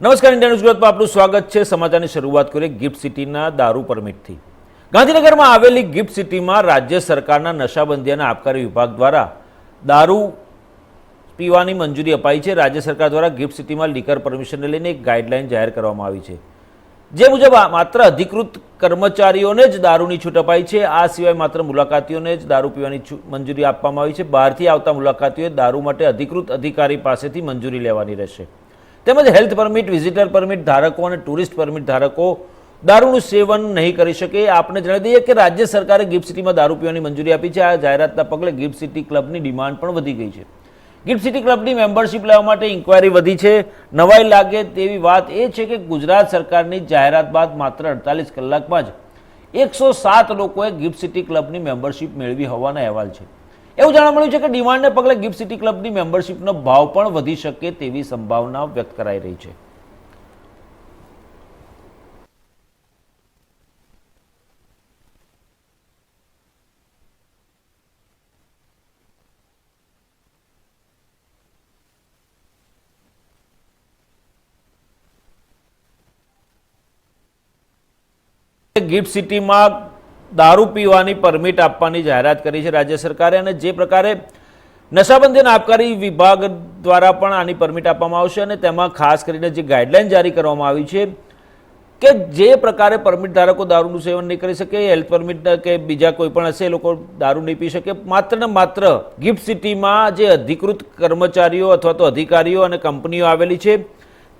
નમસ્કાર India news ગુજરાતમાં આપનું સ્વાગત છે. સમાચારની શરૂઆત કરીએ ગિફ્ટ સિટીના દારૂ પરમિટથી. ગાંધીનગરમાં આવેલી ગિફ્ટ સિટીમાં રાજ્ય સરકારના નશાબંધી અને આબકારી વિભાગ દ્વારા દારૂ પીવાની મંજૂરી અપાઈ છે. રાજ્ય સરકાર દ્વારા ગિફ્ટ સિટીમાં લીકર પરમિશનને લઈને એક ગાઈડલાઇન જાહેર કરવામાં આવી છે. જે મુજબ માત્ર અધિકૃત કર્મચારીઓને જ દારૂની છૂટ અપાઈ છે. આ સિવાય માત્ર મુલાકાતીઓને જ દારૂ પીવાની મંજૂરી આપવામાં આવી છે. બહારથી આવતા મુલાકાતીઓએ દારૂ માટે અધિકૃત અધિકારી પાસેથી મંજૂરી લેવાની રહેશે. તેમજ હેલ્થ પરમિટ, વિઝિટર પરમિટ ધારકો અને ટુરિસ્ટ પરમિટ ધારકો દારૂનું સેવન નહીં કરી શકે. આપને જણાવી દઈએ કે રાજ્ય સરકારે ગિફ્ટ સિટીમાં દારૂ પીવાની મંજૂરી આપી છે. આ જાહેરાતના પગલે ગિફ્ટ સિટી ક્લબની ડિમાન્ડ પણ વધી ગઈ છે. ગિફ્ટ સિટી ક્લબની મેમ્બરશિપ લેવા માટે ઇન્ક્વાયરી વધી છે. નવાઈ લાગે તેવી વાત એ છે કે ગુજરાત સરકારની જાહેરાત બાદ માત્ર અડતાલીસ કલાકમાં જ એકસો સાત લોકોએ ગિફ્ટ સિટી ક્લબની મેમ્બરશિપ મેળવી હોવાના અહેવાલ છે. એવું જાણવા મળ્યું છે કે ડિમાન્ડને પગલે ગિફ્ટ સિટી ક્લબની મેમ્બરશિપનો ભાવ પણ વધી શકે તેવી સંભાવના વ્યક્ત કરાઈ રહી છે. ગિફ્ટ સિટીમાં દારૂ પીવાની પરમિટ આપવાની જાહેરાત કરી છે રાજ્ય સરકારે અને જે પ્રકારે નશાબંધી આબકારી વિભાગ દ્વારા પણ આની પરમિટ આપવામાં આવશે અને તેમાં ખાસ કરીને જે ગાઈડલાઇન જારી કરવામાં આવી છે કે જે પ્રકારે પરમિટ ધારકો દારૂનું સેવન નહીં કરી શકે, હેલ્થ પરમિટ કે બીજા કોઈ પણ હશે એ લોકો દારૂ નહીં પી શકે. માત્ર ને માત્ર ગિફ્ટ સિટીમાં જે અધિકૃત કર્મચારીઓ અથવા તો અધિકારીઓ અને કંપનીઓ આવેલી છે,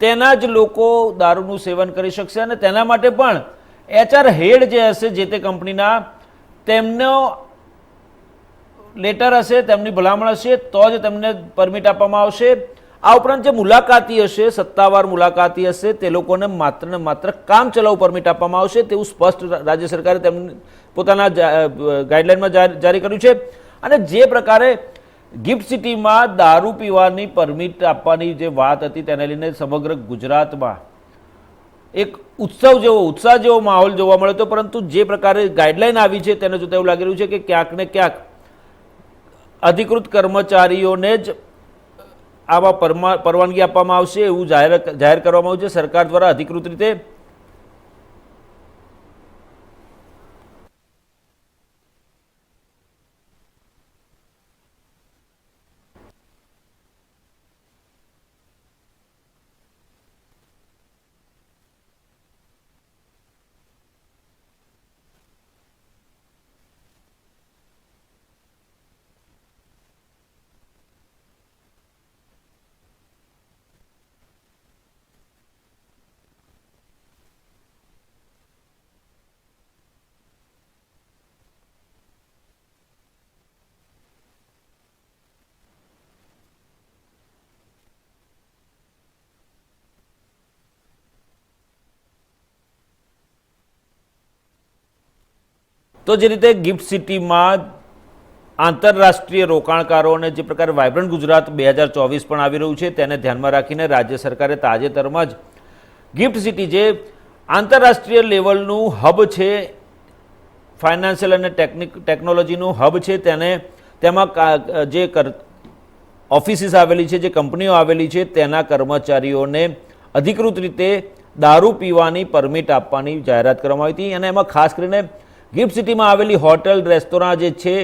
તેના જ લોકો દારૂનું સેવન કરી શકશે અને તેના માટે પણ એચઆર હેડ જે હશે, જે તે કંપનીના, તેમનો લેટર હશે, તેમની ભલામણ હશે, તો જ તેમને પરમિટ આપવામાં આવશે. આ ઉપરાંત જે મુલાકાતી હશે, સત્તાવાર મુલાકાતી હશે, તે લોકોને માત્ર ને માત્ર કામ ચલાવ પરમિટ આપવામાં આવશે તેવું સ્પષ્ટ રાજ્ય સરકારે તેમની પોતાના ગાઈડલાઇનમાં જારી કર્યું છે. અને જે પ્રકારે ગિફ્ટ સિટીમાં દારૂ પીવાની પરમિટ આપવાની જે વાત હતી, તેને લઈને સમગ્ર ગુજરાતમાં એક ઉત્સવ જેવો, ઉત્સાહ જેવો માહોલ જોવા મળ્યો હતો, પરંતુ જે પ્રકારે ગાઈડલાઈન આવી છે તેને જોતા એવું લાગી રહ્યું છે કે ક્યાંક ને ક્યાંક અધિકૃત કર્મચારીઓને જ આવા પરમા, પરવાનગી આપવામાં આવશે એવું જાહેર જાહેર કરવામાં આવ્યું છે. સરકાર દ્વારા અધિકૃત રીતે તો જે રીતે ગિફ્ટ સિટીમાં આંતરરાષ્ટ્રીય રોકાણકારોને જે પ્રકારે વાઇબ્રન્ટ ગુજરાત બે હજાર ચોવીસ પણ આવી રહ્યું છે, તેને ધ્યાનમાં રાખીને રાજ્ય સરકારે તાજેતરમાં જ ગિફ્ટ સિટી જે આંતરરાષ્ટ્રીય લેવલનું હબ છે, ફાઇનાન્શિયલ અને ટેકનિક, ટેકનોલોજીનું હબ છે, તેને તેમાં જે કર, ઓફિસીસ આવેલી છે, જે કંપનીઓ આવેલી છે, તેના કર્મચારીઓને અધિકૃત રીતે દારૂ પીવાની પરમિટ આપવાની જાહેરાત કરવામાં આવી હતી અને એમાં ખાસ કરીને ગિફ્ટ સિટીમાં આવેલી હોટેલ, રેસ્ટોરાં જે છે,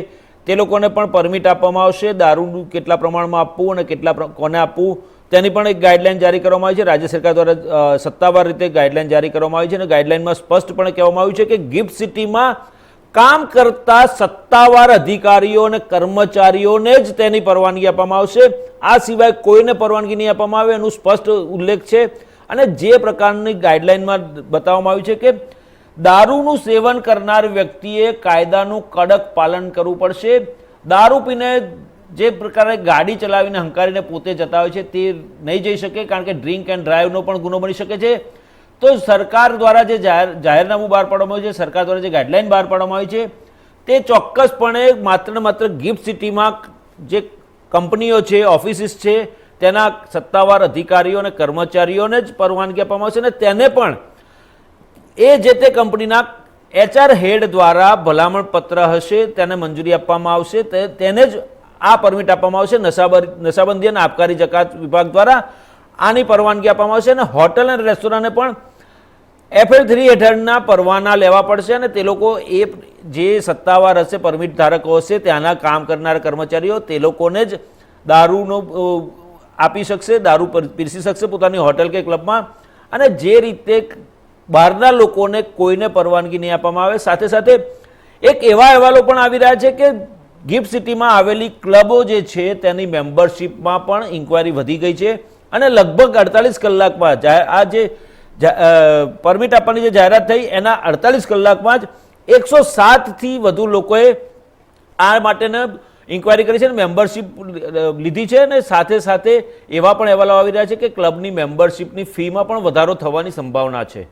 તે લોકોને પણ પરમિટ આપવામાં આવશે. દારૂનું કેટલા પ્રમાણમાં આપવું અને કેટલા કોને આપવું, તેની પણ એક ગાઈડલાઇન જારી કરવામાં આવી છે. રાજ્ય સરકાર દ્વારા સત્તાવાર રીતે ગાઈડલાઈન જારી કરવામાં આવી છે અને ગાઈડલાઈનમાં સ્પષ્ટપણે કહેવામાં આવ્યું છે કે ગિફ્ટ સિટીમાં કામ કરતા સત્તાવાર અધિકારીઓ અને કર્મચારીઓને જ તેની પરવાનગી આપવામાં આવશે. આ સિવાય કોઈને પરવાનગી નહીં આપવામાં આવે એનું સ્પષ્ટ ઉલ્લેખ છે. અને જે પ્રકારની ગાઈડલાઇનમાં બતાવવામાં આવ્યું છે કે દારૂનું સેવન કરનાર વ્યક્તિએ કાયદાનું કડક પાલન કરવું પડશે. દારૂ પીને જે પ્રકારે ગાડી ચલાવીને હંકારીને પોતે જતા હોય છે તે નહીં જઈ શકે કારણ કે ડ્રિંક એન્ડ ડ્રાઈવનો પણ ગુનો બની શકે છે. તો સરકાર દ્વારા જે જાહેર, જાહેરનામું બહાર પાડવામાં આવ્યું છે, સરકાર દ્વારા જે ગાઈડલાઈન બહાર પાડવામાં આવી છે, તે ચોક્કસપણે માત્ર ને માત્ર ગિફ્ટ સિટીમાં જે કંપનીઓ છે, ઓફિસીસ છે, તેના સત્તાવાર અધિકારીઓ અને કર્મચારીઓને જ પરવાનગી આપવામાં આવશે અને તેને પણ એ જે તે કંપનીના એચઆર હેડ દ્વારા ભલામણ પત્ર હશે, તેને મંજૂરી આપવામાં આવશે તેને જ આ પરમિટ આપવામાં આવશે, નશાબર, નશાબંધી અને આબકારી જકાત વિભાગ દ્વારા આની પરવાનગી આપવામાં આવશે અને હોટલ અને રેસ્ટોરન્ટને પણ એફએલ થ્રી હેઠળના પરવાના લેવા પડશે અને તે લોકો એ જે સત્તાવાર હશે, પરમિટ ધારકો હશે, ત્યાંના કામ કરનાર કર્મચારીઓ, તે લોકોને જ દારૂનો આપી શકશે, દારૂ પર- પીરસી શકશે પોતાની હોટલ કે ક્લબમાં અને જે રીતે બહારના લોકોને કોઈને પરવાનગી નહીં આપવામાં આવે. સાથે સાથે એક એવા અહેવાલો પણ આવી રહ્યા છે કે ગિફ્ટ સિટીમાં આવેલી ક્લબો જે છે તેની મેમ્બરશિપમાં પણ ઇન્ક્વાયરી વધી ગઈ છે અને લગભગ અડતાલીસ કલાકમાં આ જે પરમિટ આપવાની જે જાહેરાત થઈ એના અડતાલીસ કલાકમાં જ એકસો સાતથી વધુ લોકોએ આ માટેને ઇન્ક્વાયરી કરી છે અને મેમ્બરશિપ લીધી છે અને સાથે સાથે એવા પણ અહેવાલો આવી રહ્યા છે કે ક્લબની મેમ્બરશિપની ફીમાં પણ વધારો થવાની સંભાવના છે.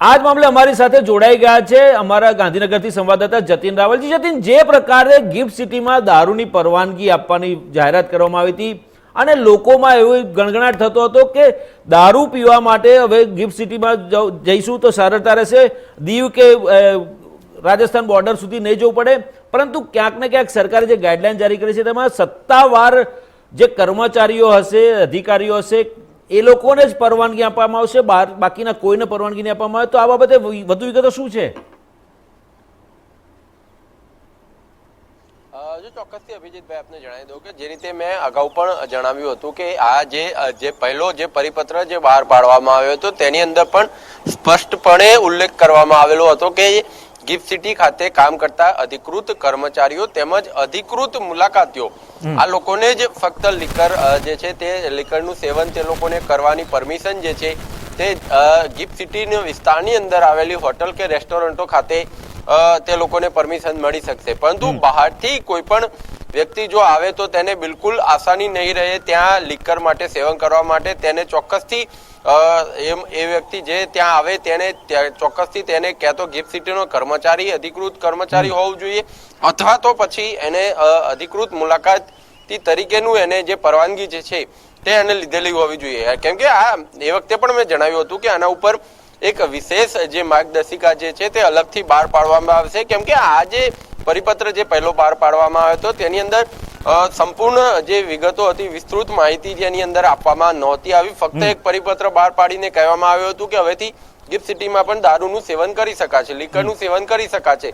આ જ મામલે અમારી સાથે જોડાઈ ગયા છે અમારા ગાંધીનગરથી સંવાદદાતા જતીન રાવલજી. જતીન, જે પ્રકારે ગિફ્ટ સિટીમાં દારૂની પરવાનગી આપવાની જાહેરાત કરવામાં આવી હતી અને લોકોમાં એવો ગણગણાટ થતો હતો કે દારૂ પીવા માટે હવે ગિફ્ટ સિટીમાં જઈશું તો સરળતા રહેશે. દીવ કે રાજસ્થાન બોર્ડર સુધી નહીં જવું પડે. પરંતુ ક્યાંક ને ક્યાંક સરકારે જે ગાઈડલાઈન જારી કરી છે તેમાં સત્તાવાર જે કર્મચારીઓ હશે, અધિકારીઓ હશે એ લોકોને જ પરવાનગી આપવામાં આવશે બહાર બાકીના કોઈને પરવાનગી નહીં આપવામાં આવે તો આ બાબતે વધુ વિગતો શું છે? ચોક્કસથી અભિજીતભાઈ આપને જણાવી દઉં કે જે રીતે મેં અગાઉ પણ જણાવ્યું હતું કે આ જે જે પહેલો જે પરિપત્ર જે બહાર પાડવામાં આવ્યો હતો, તેની અંદર પણ સ્પષ્ટપણે ઉલ્લેખ કરવામાં આવેલો હતો કે ગિફ્ટ સિટી ખાતે કામ કરતા અધિકૃત કર્મચારીઓ તેમજ અધિકૃત મુલાકાતીઓ. આ લોકોને જ ફક્ત લીકર જે છે તે લિકરનું સેવન તે લોકોને કરવાની પરમિશન જે છે તે ગિફ્ટ સિટીના વિસ્તારની અંદર આવેલી હોટલ કે રેસ્ટોરન્ટો ખાતે તે લોકોને પરમિશન મળી શકશે. પરંતુ બહારથી કોઈ પણ વ્યક્તિ જો આવે તો તેને બિલકુલ આસાની નહીં રહે. ત્યાં લીકર માટે સેવન કરવા માટે તેને ચોક્કસથી એમ એ વ્યક્તિ જે ત્યાં આવે તેને ચોક્કસથી તેને ક્યાં તો ગિફ્ટ સિટીનો કર્મચારી અધિકૃત કર્મચારી હોવું જોઈએ. અથવા તો પછી એને અધિકૃત મુલાકાતી તરીકેનું એને જે પરવાનગી જે છે તે એને લીધેલી હોવી જોઈએ. કેમ કે આ એ વખતે પણ મેં જણાવ્યું હતું કે આના ઉપર એક વિશેષ જે માર્ગદર્શિકા જે છે તે અલગથી બહાર પાડવામાં આવશે. કેમ કે આ જે પરિપત્ર જે પહેલો બહાર પાડવામાં આવ્યો હતો તેની અંદર સંપૂર્ણ જે વિગતો હતી વિસ્તૃત માહિતી જેની અંદર આપવામાં નહોતી આવી. ફક્ત એક પરિપત્ર બહાર પાડીને કહેવામાં આવ્યું હતું કે હવેથી ગિફ્ટ સિટીમાં પણ દારૂનું સેવન કરી શકાશે લીકરનું સેવન કરી શકાશે.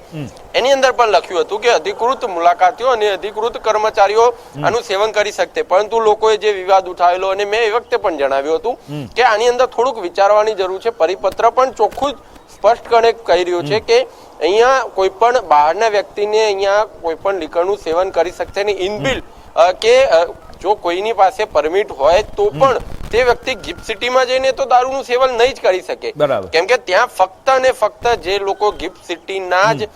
એની અંદર પણ લખ્યું હતું કે અધિકૃત મુલાકાતીઓ અને અધિકૃત કર્મચારીઓ આનું સેવન કરી શકતે પરંતુ લોકોએ જે વિવાદ ઉઠાવેલો અને મેં એ વખતે પણ જણાવ્યું હતું કે આની અંદર થોડુંક વિચારવાની જરૂર છે. પરિપત્ર પણ ચોખ્ખું સ્પષ્ટ સ્પષ્ટપણે કહી રહ્યું છે કે અહીંયા કોઈ પણ બહારના વ્યક્તિને અહીંયા કોઈ પણ લીકરનું સેવન કરી શકશે નહીં. ઇનબિલ કે જો કોઈની પાસે પરમિટ હોય તો પણ તે વ્યક્તિ ગિફ્ટ સિટીમાં જઈને તો દારૂનું સેવન નહીં જ કરી શકે. કેમ કે ત્યાં ફક્ત ને ફક્ત જે લોકો ગિફ્ટ સિટીના જ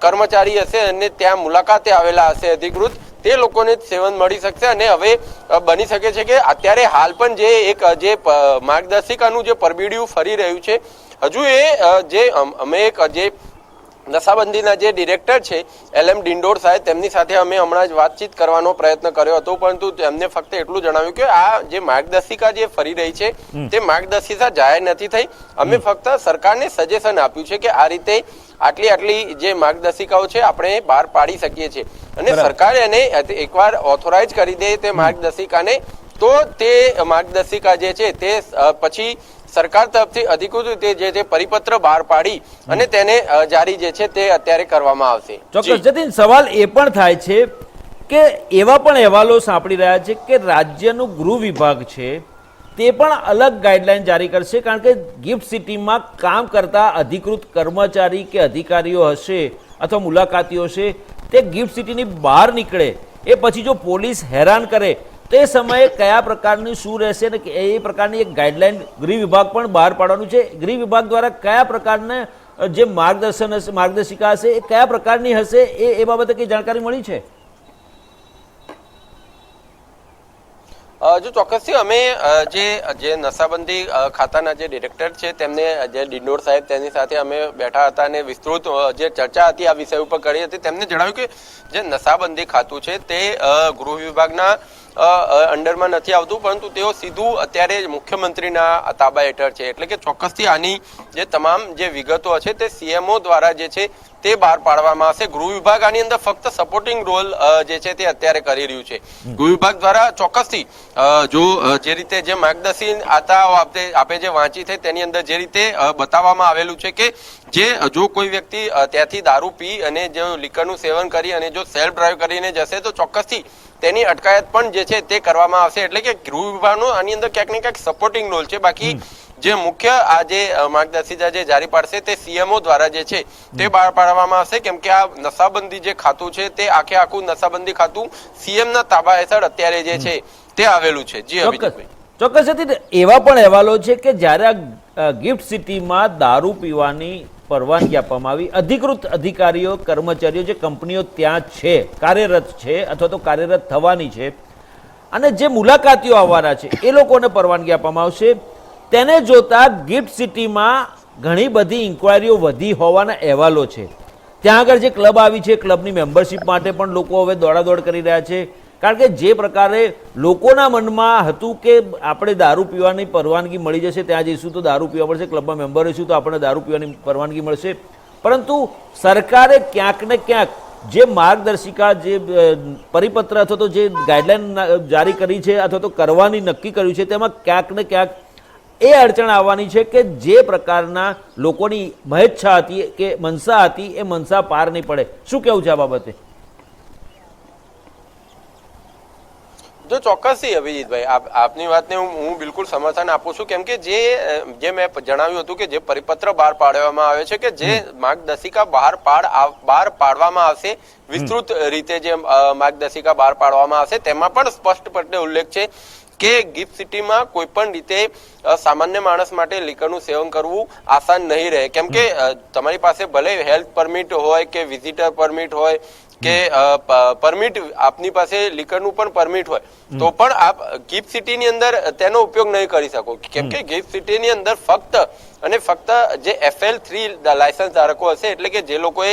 કર્મચારી હશે અને ત્યાં મુલાકાતે આવેલા હશે અધિકૃત તે લોકોને સેવન મળી શકશે અને હવે બની શકે છે કે અત્યારે હાલ પણ જે એક જે માર્ગદર્શિકાનું જે પરબીડિયું ફરી રહ્યું છે હજુ એ જે અમે એક જે નશાબંધીના જે ડિરેક્ટર છે એલ એમ ડિંડોર સાહેબ તેમની સાથે અમે હમણાં જ વાતચીત કરવાનો પ્રયત્ન કર્યો હતો પરંતુ તેમને ફક્ત એટલું જણાવ્યું કે આ જે માર્ગદર્શિકા જે ફરી રહી છે તે માર્ગદર્શિકા જાહેર નથી થઈ. અમે ફક્ત સરકારને સજેશન આપ્યું છે કે આ રીતે આટલી આટલી જે માર્ગદર્શિકાઓ છે આપણે બહાર પાડી શકીએ છીએ. અને. સરકાર એને એકવાર ઓથોરાઇઝ કરી દે તે માર્ગદર્શિકાને તો તે માર્ગદર્શિકા જે છે તે પછી સરકાર તરફથી અધિકૃત રીતે જે તે પરિપત્ર બહાર પાડી અને તેને જારી જે છે તે અત્યારે કરવામાં આવશે. ચોક્કસ. જતીન સવાલ એ પણ થાય છે કે એવા પણ અહેવાલો સાંપડી રહ્યા છે કે રાજ્યનું ગૃહ વિભાગ છે તે પણ અલગ ગાઈડલાઈન જારી કરશે કારણ કે ગિફ્ટ સિટીમાં કામ કરતા અધિકૃત કર્મચારી કે અધિકારીઓ હશે અથવા મુલાકાતીઓ હશે તે ગિફ્ટ સિટીની બહાર નીકળે. એ પછી જો પોલીસ હેરાન કરે તે સમયે કયા પ્રકારની શું રહેશે ને એ પ્રકારની એક ગાઈડલાઈન ગૃહ વિભાગ પણ બહાર પાડવાનું છે. ગૃહ વિભાગ દ્વારા કયા પ્રકારના જે માર્ગદર્શન હશે, માર્ગદર્શિકા હશે, એ કયા પ્રકારની હશે, એ એ બાબતે કઈ જાણકારી મળી છે? જો ચોક્કસથી અમે જે જે નશાબંધી ખાતાના જે ડિરેક્ટર છે, તેમને, જે ડિંડોર સાહેબ તેની સાથે અમે બેઠા હતા અને વિસ્તૃત જે ચર્ચા હતી આ વિષય ઉપર કરી હતી, તેમને જણાવ્યું કે જે નશાબંધી ખાતું છે, તે ગૃહ વિભાગના અંડરમાં નથી આવતું, પરંતુ તેઓ સીધું અત્યારે મુખ્યમંત્રીના તાબા હેઠળ છે. એટલે કે ચોક્કસથી આની જે તમામ જે વિગતો છે તે સીએમઓ દ્વારા જે છે તે બહાર પાડવામાં આવશે. ગૃહ વિભાગ આની અંદર ફક્ત સપોર્ટિંગ રોલ જે છે તે અત્યારે કરી રહ્યું છે. ગૃહ વિભાગ દ્વારા ચોક્કસથી જો જે રીતે જે માર્ગદર્શન આપે આપે જે વાંચી છે તેની અંદર જે રીતે બતાવવામાં આવેલું છે કે જે જો કોઈ વ્યક્તિ ત્યાંથી દારૂ પી અને જો લીકરનું સેવન કરી અને જો સેલ્ફ ડ્રાઈવ કરીને જશે તો ચોક્કસથી તેની અટકાયત પણ જે છે તે કરવામાં આવશે. એટલે કે ગૃહ વિભાગનો આની અંદર ક્યાંક ને ક્યાંક સપોર્ટિંગ રોલ છે. બાકી જે મુખ્ય આ જે માર્ગદર્શિકા જે જારી પાડશે તે સીએમઓ દ્વારા જે છે તે બહાર પાડવામાં આવશે. કેમ કે આ નશાબંધી જે ખાતું છે તે આખે આખું નશાબંધી ખાતું સીએમ ના તાબા હેઠળ અત્યારે જે છે તે આવેલું છે. જી અભિજીતભાઈ. ચોક્કસ. એવા પણ અહેવાલો છે કે જ્યારે આ ગિફ્ટ સિટીમાં દારૂ પીવાની પરવાનગી આપવામાં આવી. અધિકૃત અધિકારીઓ, કર્મચારીઓ જે કંપનીઓ ત્યાં છે, કાર્યરત છે અથવા તો કાર્યરત થવાની છે, અને જે મુલાકાતીઓ આવવાના છે, એ લોકોને પરવાનગી આપવામાં આવશે. તેને જોતા ગિફ્ટ સિટીમાં ઘણી બધી ઇન્ક્વાયરીઓ વધી હોવાના અહેવાલો છે. ત્યાં આગળ જે ક્લબ આવી છે, ક્લબની મેમ્બરશિપ માટે પણ લોકો હવે દોડાદોડ કરી રહ્યા છે. કારણ કે જે પ્રકારે લોકોના મનમાં હતું કે આપણે દારૂ પીવાની પરવાનગી મળી જશે, ત્યાં જઈશું તો દારૂ પીવા મળશે, ક્લબમાં મેમ્બર રહીશું તો આપણને દારૂ પીવાની પરવાનગી મળશે. પરંતુ સરકારે ક્યાંક ને ક્યાંક જે માર્ગદર્શિકા, જે પરિપત્ર અથવા તો જે ગાઈડલાઈન જારી કરી છે અથવા તો કરવાની નક્કી કર્યું છે, તેમાં ક્યાંક ને ક્યાંક એ અડચણ આવવાની છે કે જે પ્રકારના લોકોની મહેચ્છા હતી કે મનસા હતી, એ મનસા પાર નહીં પડે. શું કેવું છે આ બાબતે? જો ચોક્કસથી અભિજીતભાઈ. આપ આપની વાતને હું હું બિલકુલ સમર્થન આપું છું કેમ કે જે જે મેં જણાવ્યું હતું કે જે પરિપત્ર બહાર પાડવામાં આવે છે કે જે માર્ગદર્શિકા બહાર પાડ બહાર પાડવામાં આવશે વિસ્તૃત રીતે જે માર્ગદર્શિકા બહાર પાડવામાં આવશે તેમાં પણ સ્પષ્ટપણે ઉલ્લેખ છે કે ગિફ્ટ સિટીમાં કોઈ પણ રીતે સામાન્ય માણસ માટે લીકરનું સેવન કરવું આસાન નહીં રહે. કેમ કે તમારી પાસે ભલે હેલ્થ પરમિટ હોય કે વિઝિટર પરમિટ હોય કે પરમિટ આપની પાસે લીકરનું પણ પરમિટ હોય તો પણ આપ ગિફ્ટ સિટીની અંદર તેનો ઉપયોગ નહીં કરી શકો. કેમ કે ગિફ્ટ સિટીની અંદર ફક્ત અને ફક્ત જે એફએલ થ્રી લાયસન્સ ધારકો હશે એટલે કે જે લોકોએ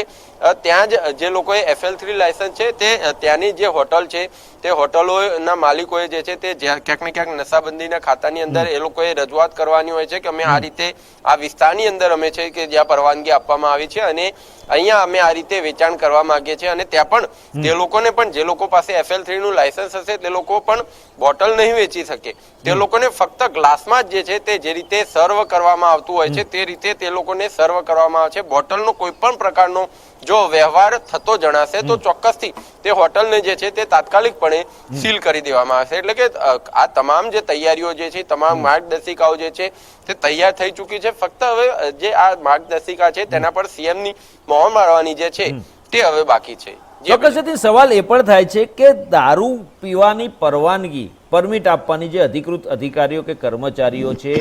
ત્યાં જ જે લોકોએ એફએલ થ્રી લાયસન્સ છે તે ત્યાંની જે હોટલ છે તે હોટલોના માલિકોએ જે છે તે ક્યાંક ને ક્યાંક નશાબંધીના ખાતાની અંદર એ લોકોએ રજૂઆત કરવાની હોય છે કે અમે આ રીતે આ વિસ્તારની અંદર અમે છે કે જ્યાં પરવાનગી આપવામાં આવી છે અને અહીંયા અમે આ રીતે વેચાણ કરવા માંગીએ છીએ અને ત્યાં પણ તે લોકોને પણ જે લોકો પાસે એફએલ થ્રીનું લાયસન્સ હશે તે લોકો પણ બોટલ નહીં વેચી શકે. તે લોકોને ફક્ત ગ્લાસમાં જ જે છે તે જે રીતે સર્વ કરવામાં આવતું હોય છે તે રીતે તે લોકોને સર્વ કરવામાં આવે છે. બોટલનો કોઈ પણ પ્રકારનો જો વ્યવહાર થતો જણાશે તો ચોક્કસથી તે હોટલને જે છે તે તાત્કાલિકપણે સીલ કરી દેવામાં આવશે. એટલે કે આ તમામ જે તૈયારીઓ જે છે તમામ માર્ગદર્શિકાઓ જે છે તે તૈયાર થઈ ચૂકી છે. ફક્ત હવે જે આ માર્ગદર્શિકા છે તેના પર સીએમની મોહર મારવાની જે છે તે હવે બાકી છે. ચોક્કસથી સવાલ એ પણ થાય છે કે દારૂ પીવાની પરવાનગી પરમિટ આપવાની જે અધિકૃત અધિકારીઓ કે કર્મચારીઓ છે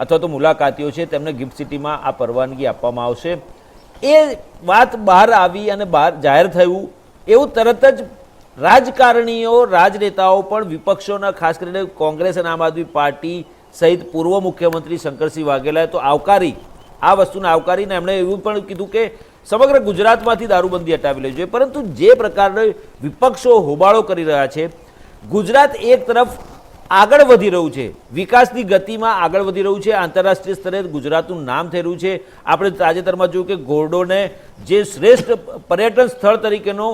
અથવા તો મુલાકાતીઓ છે, તેમને ગિફ્ટ સિટીમાં આ પરવાનગી આપવામાં આવશે. એ વાત બહાર આવી અને બહાર જાહેર થયું, એવું તરત જ રાજકારણીઓ, રાજનેતાઓ પણ વિપક્ષોના, ખાસ કરીને કોંગ્રેસ અને આમ આદમી પાર્ટી સહિત પૂર્વ મુખ્યમંત્રી શંકરસિંહ વાઘેલાએ તો આવકારી, આ વસ્તુને આવકારીને એમણે એવું પણ કીધું કે સમગ્ર ગુજરાતમાંથી દારૂબંધી હટાવી લેવી જોઈએ. પરંતુ જે પ્રકારનો વિપક્ષો હોબાળો કરી રહ્યા છે, ગુજરાત એક તરફ આગળ વધી રહ્યું છે. વિકાસની ગતિમાં આગળ વધી રહ્યું છે. આંતરરાષ્ટ્રીય સ્તરે ગુજરાતનું નામ થઈ રહ્યું છે. આપણે તાજેતરમાં જોયું કે ઘોરડોને જે શ્રેષ્ઠ પર્યટન સ્થળ તરીકેનો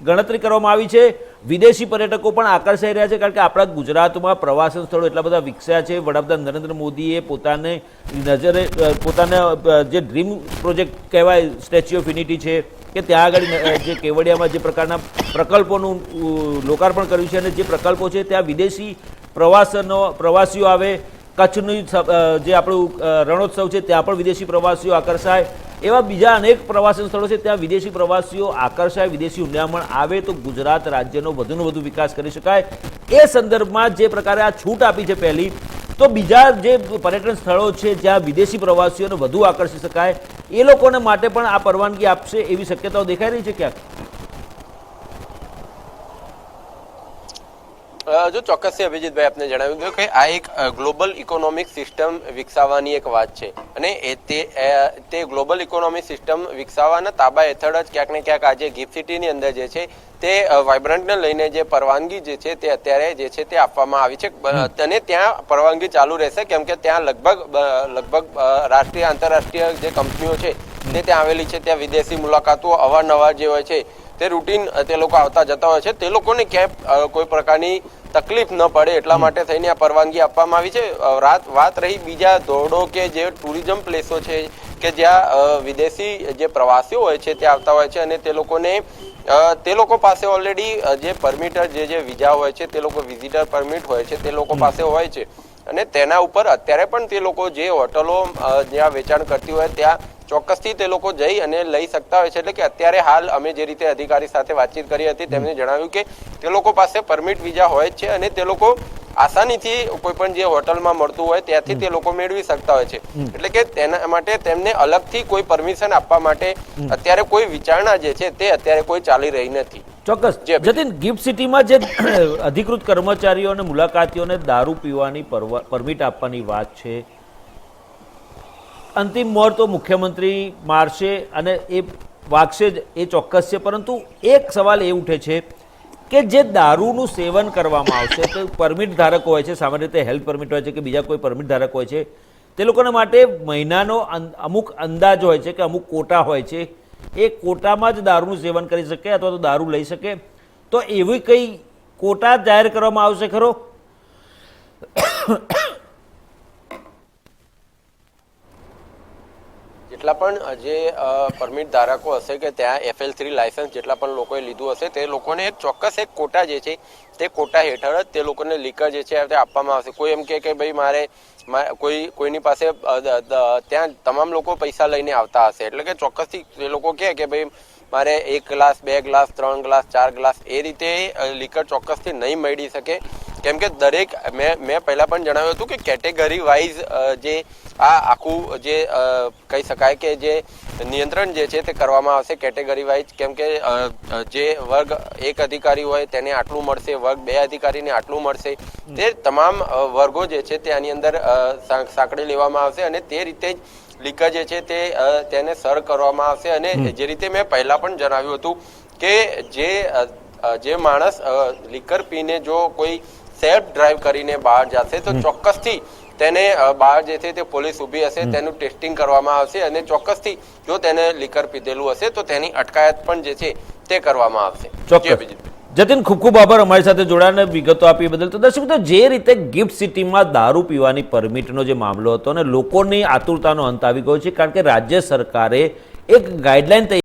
ગણતરી કરવામાં આવી છે. વિદેશી પર્યટકો પણ આકર્ષાઈ રહ્યા છે કારણ કે આપણા ગુજરાતમાં પ્રવાસન સ્થળો એટલા બધા વિકસ્યા છે. વડાપ્રધાન નરેન્દ્ર મોદીએ પોતાને નજરે પોતાને જે ડ્રીમ પ્રોજેક્ટ કહેવાય, સ્ટેચ્યુ ઓફ યુનિટી છે. કે ત્યાં આગળ જે કેવડિયામાં જે પ્રકારના પ્રકલ્પોનું લોકાર્પણ કર્યું છે અને જે પ્રકલ્પો છે, ત્યાં વિદેશી પ્રવાસનો, પ્રવાસીઓ આવે, કચ્છનું જે આપણું રણોત્સવ છે, ત્યાં પણ વિદેશી પ્રવાસીઓ આકર્ષાય. એવા બીજા અનેક પ્રવાસન સ્થળો છે, ત્યાં વિદેશી પ્રવાસીઓ આકર્ષાય, વિદેશી ઉડામણ આવે તો ગુજરાત રાજ્યનો વધુને વધુ વિકાસ કરી શકાય. એ સંદર્ભમાં જે પ્રકારે આ છૂટ આપી છે પહેલી, તો બીજા જે પર્યટન સ્થળો છે, જ્યાં વિદેશી પ્રવાસીઓને વધુ આકર્ષી શકાય એ લોકોને માટે પણ આ પરવાનગી આપશે એવી શક્યતાઓ દેખાઈ રહી છે ક્યાંક? જો ચોક્કસથી અભિજીતભાઈ આપને જણાવ્યું હતું કે આ એક ગ્લોબલ ઇકોનોમિક સિસ્ટમ વિકસાવવાની એક વાત છે. અને એ તે તે ગ્લોબલ ઇકોનોમિક સિસ્ટમ વિકસાવવાના તાબા હેઠળ જ ક્યાંક ને ક્યાંક આજે ગિફ્ટ સિટીની અંદર જે છે તે વાઇબ્રન્ટને લઈને જે પરવાનગી જે છે તે અત્યારે જે છે તે આપવામાં આવી છે. અને ત્યાં પરવાનગી ચાલુ રહેશે કેમ કે ત્યાં લગભગ લગભગ રાષ્ટ્રીય આંતરરાષ્ટ્રીય જે કંપનીઓ છે તે ત્યાં આવેલી છે. ત્યાં વિદેશી મુલાકાતો અવારનવાર જે હોય છે તે રૂટીન તે લોકો આવતા જતા હોય છે. તે લોકોને ક્યાંય કોઈ પ્રકારની તકલીફ ન પડે. એટલા માટે થઈને આ પરવાનગી આપવામાં આવી છે. રાત વાત રહી બીજા ધોરડો કે જે ટુરિઝમ પ્લેસો છે કે જ્યાં વિદેશી જે પ્રવાસીઓ હોય છે તે આવતા હોય છે અને તે લોકોને તે લોકો પાસે ઓલરેડી જે પરમિટર જે જે વિઝા હોય છે તે લોકો વિઝિટર પરમિટ હોય છે તે લોકો પાસે હોય છે. અને તેના ઉપર અત્યારે પણ તે લોકો જે હોટલો જ્યાં વેચાણ કરતી હોય ત્યાં ચોક્કસથી તે લોકો જઈ અને લઈ શકતા હોય છે. એટલે કે અત્યારે હાલ અમે જે રીતે અધિકારી સાથે વાતચીત કરી હતી તેમણે જણાવ્યું કે તે લોકો પાસે પરમિટ વિઝા હોય છે અને તે લોકો આસાનીથી કોઈ પણ જે હોટલમાં મળતું હોય ત્યાંથી તે લોકો મેળવી શકતા હોય છે. એટલે કે તેના માટે તેમને અલગથી કોઈ પરમિશન આપવા માટે અત્યારે કોઈ વિચારણા જે છે તે અત્યારે કોઈ ચાલી રહી નથી. ચોક્કસ. જતીન ગિફ્ટ સિટીમાં જે અધિકૃત કર્મચારીઓ અને મુલાકાતીઓને દારૂ પીવાની પરમિટ આપવાની વાત છે અંતિમ મોર તો મુખ્યમંત્રી મારશે અને એ વાગશે જ, એ ચોક્કસ છે. પરંતુ એક સવાલ એ ઉઠે છે કે જે દારૂનું સેવન કરવામાં આવશે, તો પરમિટ ધારકો હોય છે, સામાન્ય રીતે હેલ્થ પરમિટ હોય છે કે બીજા કોઈ પરમિટ ધારક હોય છે, તે લોકોના માટે મહિનાનો અમુક અંદાજ હોય છે કે અમુક કોટા હોય છે. એ કોટામાં જ દારૂનું સેવન કરી શકે અથવા તો દારૂ લઈ શકે. તો એવી કંઈ કોટા જાહેર કરવામાં આવશે ખરો? જેટલા પણ જે પરમિટ ધારકો હશે કે ત્યાં એફએલ થ્રી લાયસન્સ જેટલા પણ લોકોએ લીધું હશે, તે લોકોને એક ચોક્કસ એક કોટા જે છે, તે કોટા હેઠળ જ તે લોકોને લીકર જે છે તે આપવામાં આવશે. કોઈ એમ કહે કે ભાઈ મારે કોઈ, કોઈની પાસે ત્યાં તમામ લોકો પૈસા લઈને આવતા હશે. એટલે કે ચોક્કસથી એ લોકો કહે કે ભાઈ મારે એક ગ્લાસ, બે ગ્લાસ, ત્રણ ગ્લાસ, ચાર ગ્લાસ, એ રીતે લીકર ચોક્કસથી નહીં મળી શકે. કેમ કે દરેક મેં મેં પહેલાં પણ જણાવ્યું હતું કે કેટેગરી વાઇઝ જે આ આખું જે કહી શકાય કે જે નિયંત્રણ જે છે તે કરવામાં આવશે કેટેગરી વાઇઝ કેમ કે જે વર્ગ એક અધિકારી હોય તેને આટલું મળશે વર્ગ બે અધિકારીને આટલું મળશે. તે તમામ વર્ગો જે છે તે આની અંદર સાંકળી લેવામાં આવશે અને તે રીતે જ લીકર જે છે તે તેને સર કરવામાં આવશે. અને જે રીતે મેં પહેલાં પણ જણાવ્યું હતું કે જે જે માણસ લીકર પીને જો કોઈ સેલ્ફ ડ્રાઈવ કરીને બહાર જશે તો ચોક્કસથી તેને બહાર જે છે તે પોલીસ ઊભી હશે તેનું ટેસ્ટિંગ કરવામાં આવશે અને ચોક્કસથી જો તેને લીકર પીધેલું હશે તો તેની અટકાયત પણ જે છે તે કરવામાં આવશે. ચોક્કસ. જતીન ખૂબ ખૂબ આભાર અમારી સાથે જોડાને વિગતો આપી બદલ. તો દર્શક મિત્રો જે રીતે ગિફ્ટ સિટીમાં દારૂ પીવાની પરમિટનો જે મામલો હતો અને લોકોની આતુરતાનો અંત આવી ગયો છે કારણ કે રાજ્ય સરકારે એક ગાઈડલાઈન